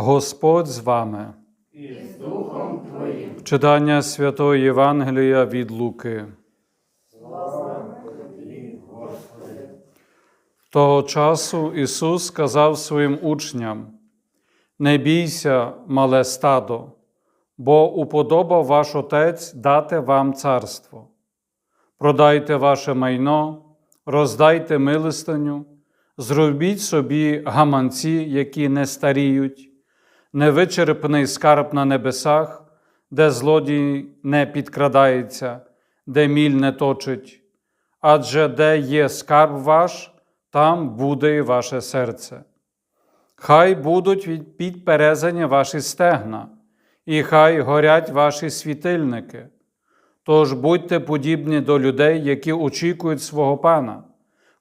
Господь з вами. і з Духом Твоїм. Читання Святого Євангелія від Луки. Того часу Ісус сказав своїм учням: Не бійся, мале стадо, бо уподобав ваш Отець дати вам царство. Продайте ваше майно, роздайте милостиню, зробіть собі гаманці, які не старіють, невичерпний скарб на небесах, де злодій не підкрадається, де міль не точить. Адже де є скарб ваш, там буде і ваше серце. Хай будуть підперезані ваші стегна, і хай горять ваші світильники. Тож будьте подібні до людей, які очікують свого пана,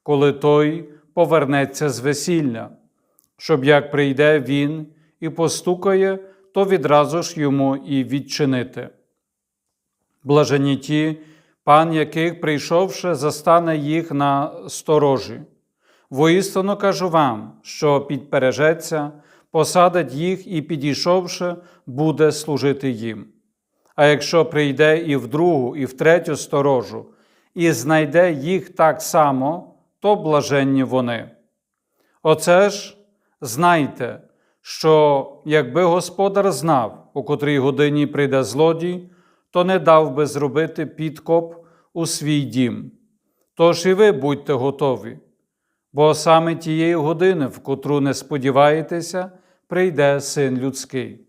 коли той повернеться з весілля, щоб як прийде він і постукає, то відразу ж йому і відчинити. Блажені ті, пан яких, прийшовши, застане їх на сторожі. Воістину кажу вам, що підпережеться, посадить їх і, підійшовши, буде служити їм. А якщо прийде і в другу, і в третю сторожу, і знайде їх так само, то блаженні вони. Оце ж знайте, що якби господар знав, у котрій годині прийде злодій, то не дав би зробити підкоп у свій дім. Тож і ви будьте готові, бо саме тієї години, в котру не сподіваєтеся, прийде син людський.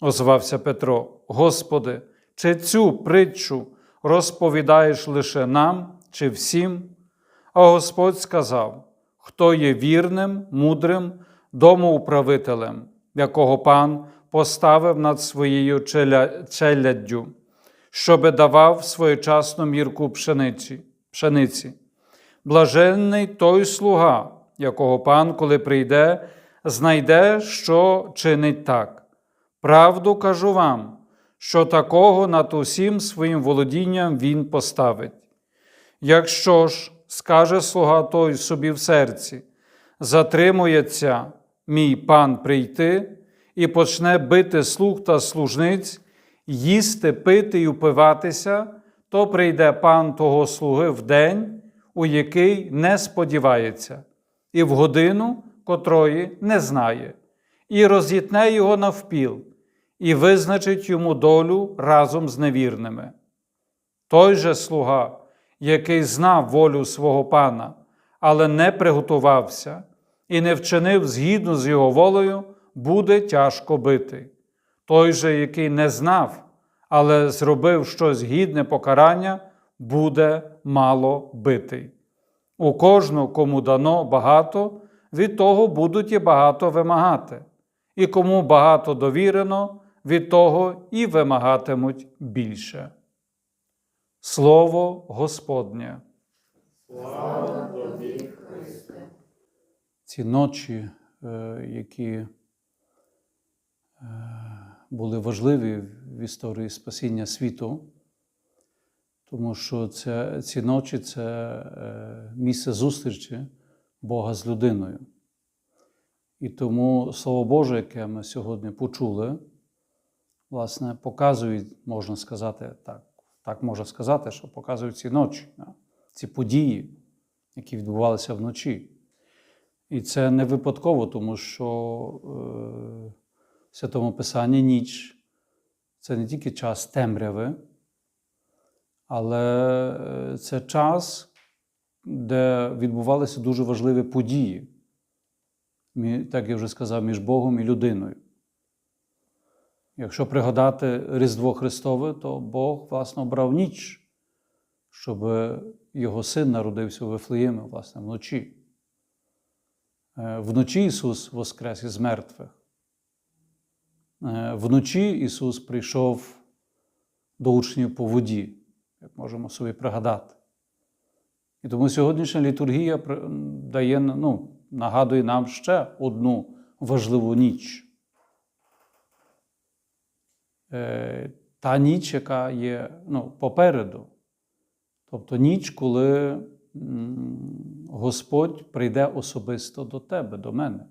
Озвався Петро: Господи, чи цю притчу розповідаєш лише нам чи всім? А Господь сказав: Хто є вірним, мудрим домоуправителем, якого пан поставив над своєю челяддю, щоби давав своєчасну мірку пшениці. пшениці. Блаженний той слуга, якого пан, коли прийде, знайде, що чинить так. Правду кажу вам, що такого над усім своїм володінням він поставить. Якщо ж скаже слуга той собі в серці, затримується мій пан прийти і почне бити слуг та служниць, їсти, пити і упиватися, то прийде пан того слуги в день, у який не сподівається, і в годину, котрої не знає, і розітне його навпіл, і визначить йому долю разом з невірними. Той же слуга, який знав волю свого пана, але не приготувався і не вчинив згідно з його волею, буде тяжко битий. Той же, який не знав, але зробив щось гідне покарання, буде мало битий. У кожного, кому дано багато, від того будуть і багато вимагати, і кому багато довірено, від того і вимагатимуть більше. Слово Господнє. Слава тобі, Христе. Ці ночі, е, які е, були важливі в історії спасіння світу, тому що це, ці ночі це е, місце зустрічі Бога з людиною. І тому Слово Боже, яке ми сьогодні почули, власне, показують, можна сказати, так, так можна сказати, що показують ці ночі, ці події, які відбувалися вночі. І це не випадково, тому що е, в Святому Писанні ніч це не тільки час темряви, але е, це час, де відбувалися дуже важливі події, так я вже сказав, між Богом і людиною. Якщо пригадати Різдво Христове, то Бог, власне, обрав ніч, щоб його син народився у Вифлеємі, власне, вночі. Е, Вночі Ісус воскрес із мертвих. Е, Вночі Ісус прийшов до учнів по воді, як можемо собі пригадати. І тому сьогоднішня літургія дає, ну, нагадує нам ще одну важливу ніч. Е, Та ніч, яка є ну, попереду. Тобто ніч, коли Господь прийде особисто до тебе, до мене.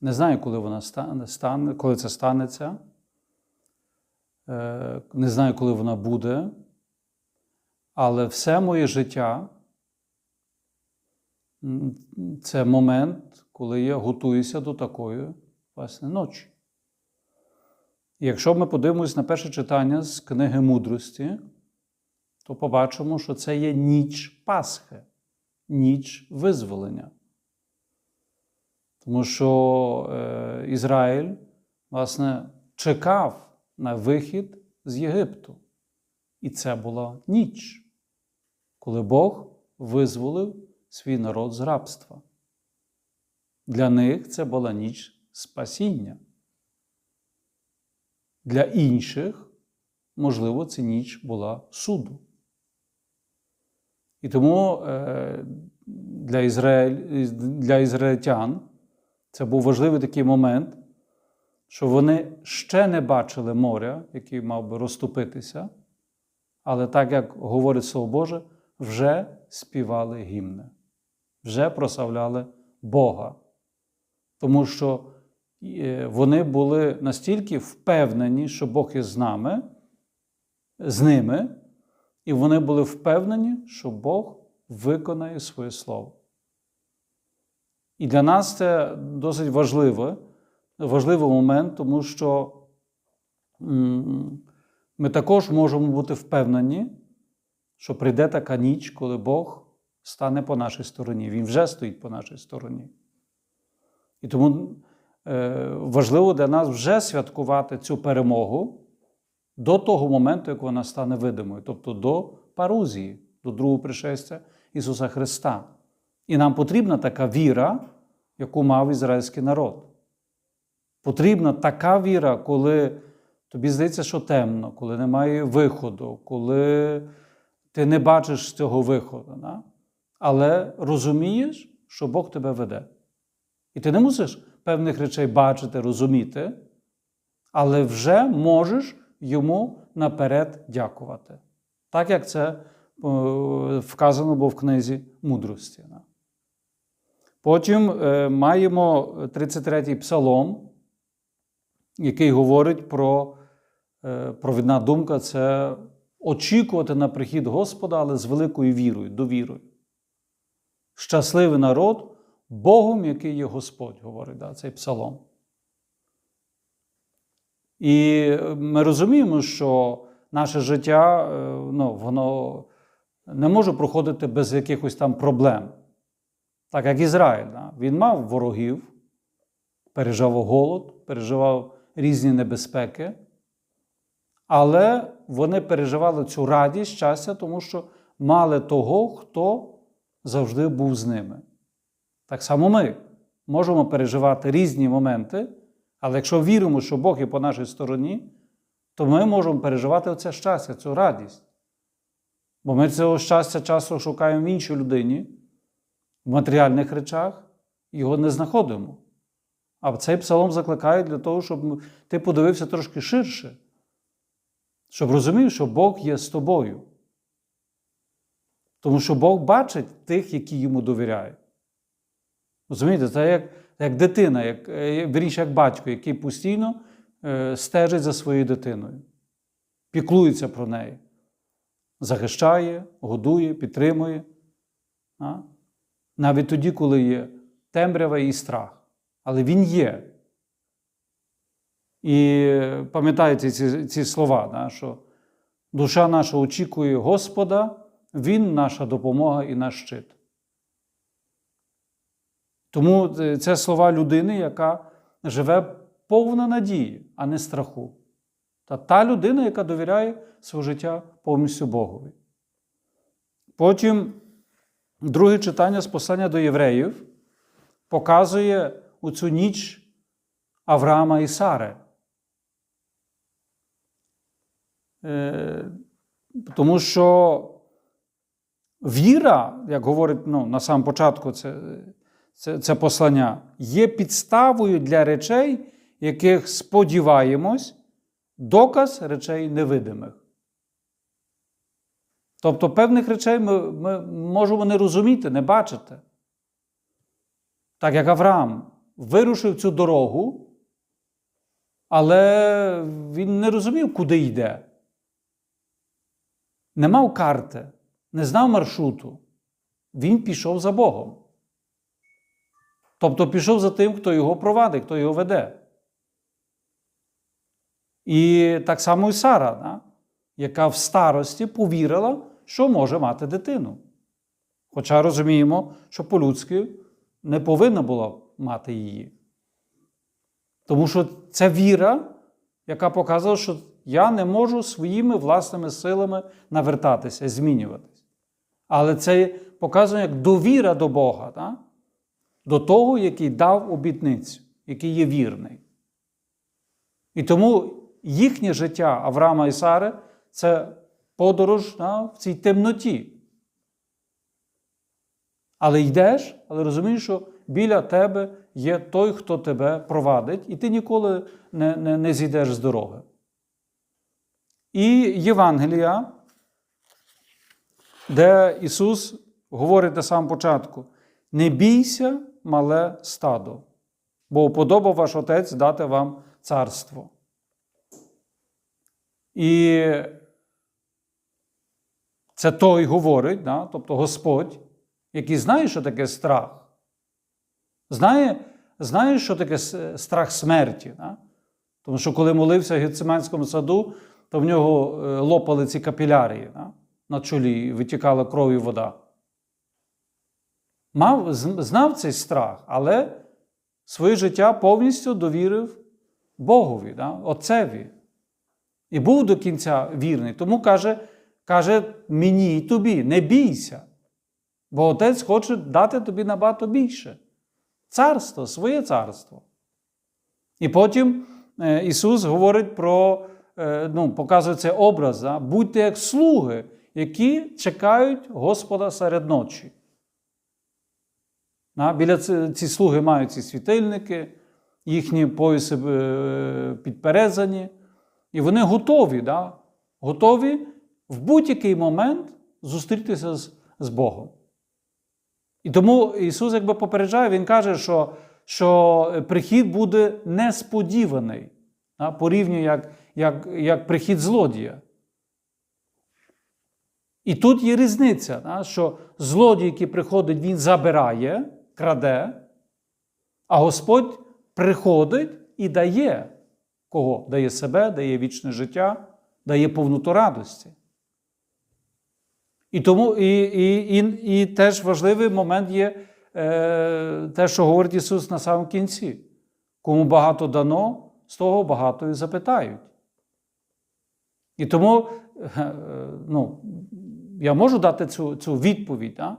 Не знаю, коли вона стане, стане, коли це станеться. Е, Не знаю, коли вона буде. Але все моє життя це момент, коли я готуюся до такої власне ночі. Якщо ми подивимось на перше читання з книги мудрості, то побачимо, що це є ніч Пасхи, ніч визволення. Тому що е, Ізраїль, власне, чекав на вихід з Єгипту. І це була ніч, коли Бог визволив свій народ з рабства. Для них це була ніч спасіння. Для інших, можливо, ця ніч була суду. І тому е, для, Ізраїль, для ізраїльтян це був важливий такий момент, що вони ще не бачили моря, який мав би розступитися, але так як говорить Слово Боже, вже співали гімни, вже прославляли Бога. Тому що е, вони були настільки впевнені, що Бог є з нами, з ними, і вони були впевнені, що Бог виконає своє слово. І для нас це досить важливе, важливий момент, тому що ми також можемо бути впевнені, що прийде така ніч, коли Бог стане по нашій стороні. Він вже стоїть по нашій стороні. І тому е, важливо для нас вже святкувати цю перемогу до того моменту, як вона стане видимою, тобто до парузії, до другого пришестя Ісуса Христа. І нам потрібна така віра, яку мав ізраїльський народ. Потрібна така віра, коли тобі здається, що темно, коли немає виходу, коли ти не бачиш цього виходу. Да? Але розумієш, що Бог тебе веде. І ти не мусиш певних речей бачити, розуміти, але вже можеш йому наперед дякувати. Так як це е, вказано було в книзі мудрості. Потім е, маємо 33-й псалом, який говорить про е, провідна думка це очікувати на прихід Господа, але з великою вірою, довірою. Щасливий народ, Богом, який є Господь, говорить да, цей псалом. І ми розуміємо, що наше життя е, ну, воно не може проходити без якихось там проблем. Так як Ізраїль. Він мав ворогів, переживав голод, переживав різні небезпеки, але вони переживали цю радість, щастя, тому що мали того, хто завжди був з ними. Так само ми можемо переживати різні моменти, але якщо віримо, що Бог є по нашій стороні, то ми можемо переживати оце щастя, цю радість. Бо ми цього щастя часто шукаємо в іншій людині, в матеріальних речах, його не знаходимо. А цей псалом закликає для того, щоб ти подивився трошки ширше, щоб розумів, що Бог є з тобою. Тому що Бог бачить тих, які йому довіряють. Розумієте, це як як дитина, як, е, вірніше, як батько, який постійно е, стежить за своєю дитиною, піклується про неї, захищає, годує, підтримує. А? Навіть тоді, коли є темрява і страх. Але він є. І пам'ятаєте ці, ці слова, да, що душа наша очікує Господа, Він наша допомога і наш щит. Тому це слова людини, яка живе повна надії, а не страху. Та та людина, яка довіряє своє життя повністю Богові. Потім друге читання з послання до євреїв показує у цю ніч Авраама і Сари. Е, Тому що віра, як говорить ну, на самому початку це, це, це послання, є підставою для речей, яких сподіваємось, доказ речей невидимих. Тобто певних речей ми, ми можемо не розуміти, не бачити. Так як Авраам вирушив цю дорогу, але він не розумів, куди йде. Не мав карти, не знав маршруту. Він пішов за Богом. Тобто пішов за тим, хто його провадить, хто його веде. І так само і Сара, да? яка в старості повірила, що може мати дитину. Хоча розуміємо, що по-людськи не повинна була мати її. Тому що це віра, яка показує, що я не можу своїми власними силами навертатися, змінюватися. Але це показує як довіра до Бога, так? До того, який дав обітницю, який є вірний. І тому їхнє життя Авраама і Сари це подорож да, в цій темноті. Але йдеш, але розумієш, що біля тебе є той, хто тебе провадить, і ти ніколи не, не, не зійдеш з дороги. І Євангелія, де Ісус говорить на самому початку: не бійся, мале стадо, бо уподобав ваш Отець дати вам царство. І це той говорить, да? тобто Господь, який знає, що таке страх. Знає, знає, що таке страх смерті. Да? Тому що коли молився в Гециманському саду, то в нього е, лопали ці капілярії да? на чолі, і витікала кров і вода. Мав, знав цей страх, але своє життя повністю довірив Богові, да? Отцеві. І був до кінця вірний. Тому каже, каже мені і тобі, не бійся. Бо Отець хоче дати тобі набагато більше. Царство, своє царство. І потім е, Ісус говорить про, е, ну, показує цей образ, да? будьте як слуги, які чекають Господа серед ночі. Біля ці, ці слуги мають ці світильники, їхні пояси е, підперезані. І вони готові, да? готові в будь-який момент зустрітися з, з Богом. І тому Ісус якби попереджає, Він каже, що, що прихід буде несподіваний, да? порівнює як, як, як прихід злодія. І тут є різниця, да? що злодій, який приходить, він забирає, краде, а Господь приходить і дає кого? Дає себе, дає вічне життя, дає повноту радості. І тому і, і, і, і теж важливий момент є е, те, що говорить Ісус на самому кінці. Кому багато дано, з того багато і запитають. І тому е, ну, я можу дати цю, цю відповідь, а?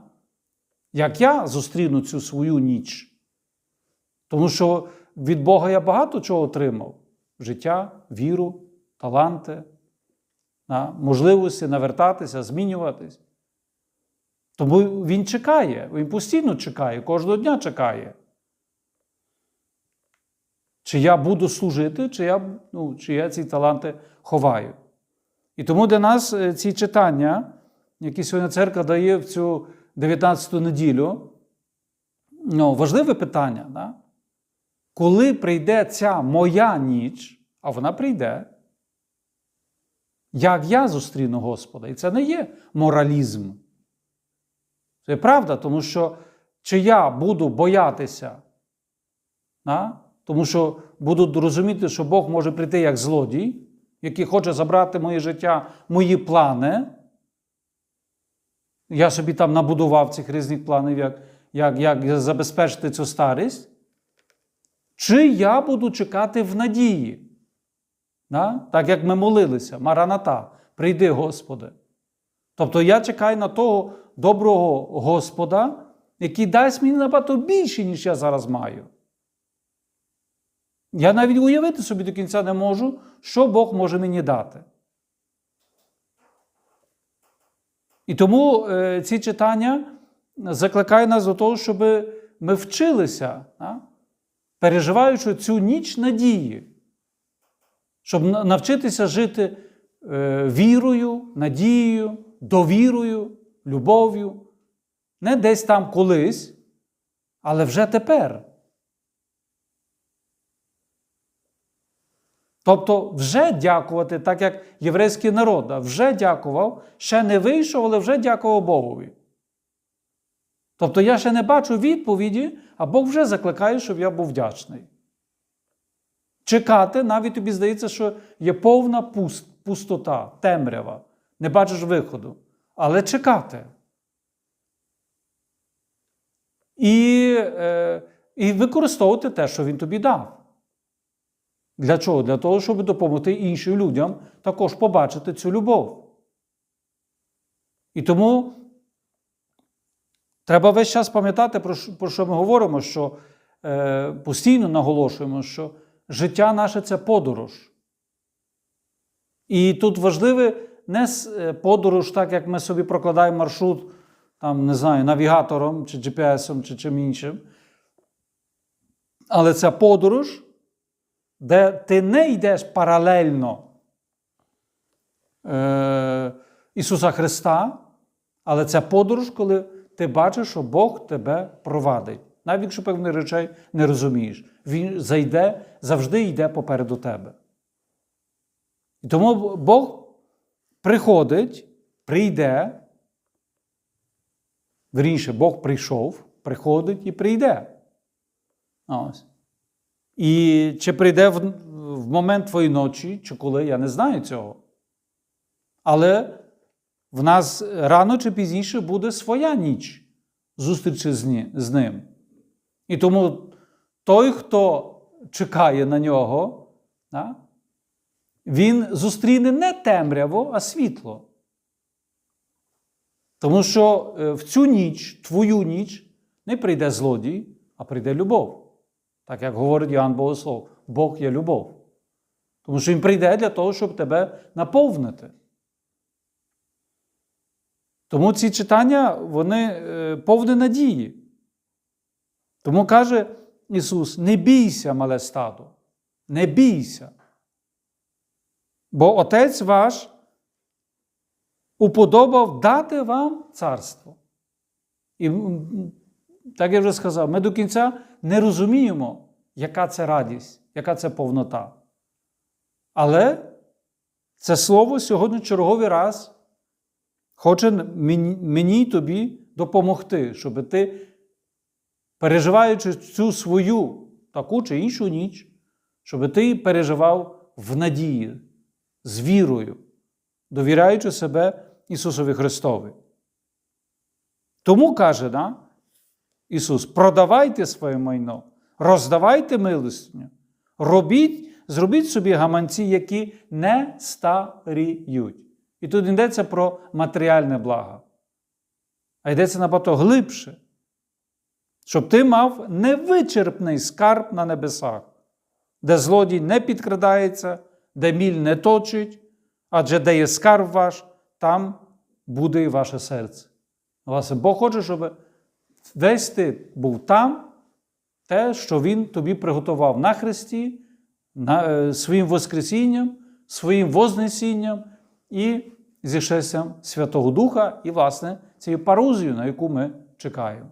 Як я зустріну цю свою ніч. Тому що від Бога я багато чого отримав: життя, віру, таланти, можливості навертатися, змінюватись. Тому він чекає, він постійно чекає, кожного дня чекає. Чи я буду служити, чи я, ну, чи я ці таланти ховаю. І тому для нас е, ці читання, які сьогодні церква дає в цю 19-ту неділю, ну, важливе питання. Да? Коли прийде ця моя ніч, а вона прийде, як я зустріну Господа? І це не є моралізм. Це правда, тому що чи я буду боятися, да? тому що буду розуміти, що Бог може прийти як злодій, який хоче забрати моє життя, мої плани. Я собі там набудував цих різних планів, як, як, як забезпечити цю старість. Чи я буду чекати в надії? Да? Так як ми молилися, Мараната, прийди, Господи. Тобто я чекаю на того доброго Господа, який дасть мені набагато більше, ніж я зараз маю. Я навіть уявити собі до кінця не можу, що Бог може мені дати. І тому е, ці читання закликають нас до того, щоб ми вчилися, переживаючи цю ніч надії, щоб навчитися жити е, вірою, надією, довірою, любов'ю. Не десь там колись, але вже тепер. Тобто, вже дякувати, так як єврейський народ, вже дякував, ще не вийшов, але вже дякував Богові. Тобто я ще не бачу відповіді, а Бог вже закликає, щоб я був вдячний. Чекати, навіть тобі здається, що є повна пуст, пустота, темрява, не бачиш виходу. Але чекати. І, е, і використовувати те, що він тобі дав. Для чого? Для того, щоб допомогти іншим людям також побачити цю любов. І тому треба весь час пам'ятати, про що, ми говоримо, що е, постійно наголошуємо, що життя наше це подорож. І тут важливе не е, подорож, так як ми собі прокладаємо маршрут, там, не знаю, навігатором чи GPS-ом чи чим іншим. Але це подорож, де ти не йдеш паралельно е, Ісуса Христа, але це подорож, коли ти бачиш, що Бог тебе провадить. Навіть якщо певних речей не розумієш, Він зайде, завжди йде попереду тебе. І тому Бог приходить, прийде. Вірніше, Бог прийшов, приходить і прийде. Ось. І чи прийде в, в момент твоєї ночі, чи коли, я не знаю цього. Але в нас рано чи пізніше буде своя ніч зустрічі з, ним. І тому той, хто чекає на нього, він зустріне не темряво, а світло. Тому що е, в цю ніч, твою ніч, не прийде злодій, а прийде любов. Так як говорить Іоанн Богослов, Бог є любов. Тому що Він прийде для того, щоб тебе наповнити. Тому ці читання, вони е, повні надії. Тому каже Ісус: не бійся, мале стадо, не бійся. Бо Отець ваш уподобав дати вам царство. І так я вже сказав, ми до кінця не розуміємо, яка це радість, яка це повнота. Але це слово сьогодні черговий раз хоче мені, тобі допомогти, щоб ти, переживаючи цю свою таку чи іншу ніч, щоб ти переживав в надії, з вірою, довіряючи себе Ісусові Христові. Тому каже да, Ісус: продавайте своє майно, роздавайте милостиню, робіть, зробіть собі гаманці, які не старіють. І тут йдеться про матеріальне благо, а йдеться набагато глибше, щоб ти мав невичерпний скарб на небесах, де злодій не підкрадається, де міль не точить, адже де є скарб ваш, там буде і ваше серце. Власне, Бог хоче, щоб весь ти був там, те, що Він тобі приготував на Христі, на, е, своїм Воскресінням, своїм Вознесінням і зішестям Святого Духа, і, власне, цією парузією, на яку ми чекаємо.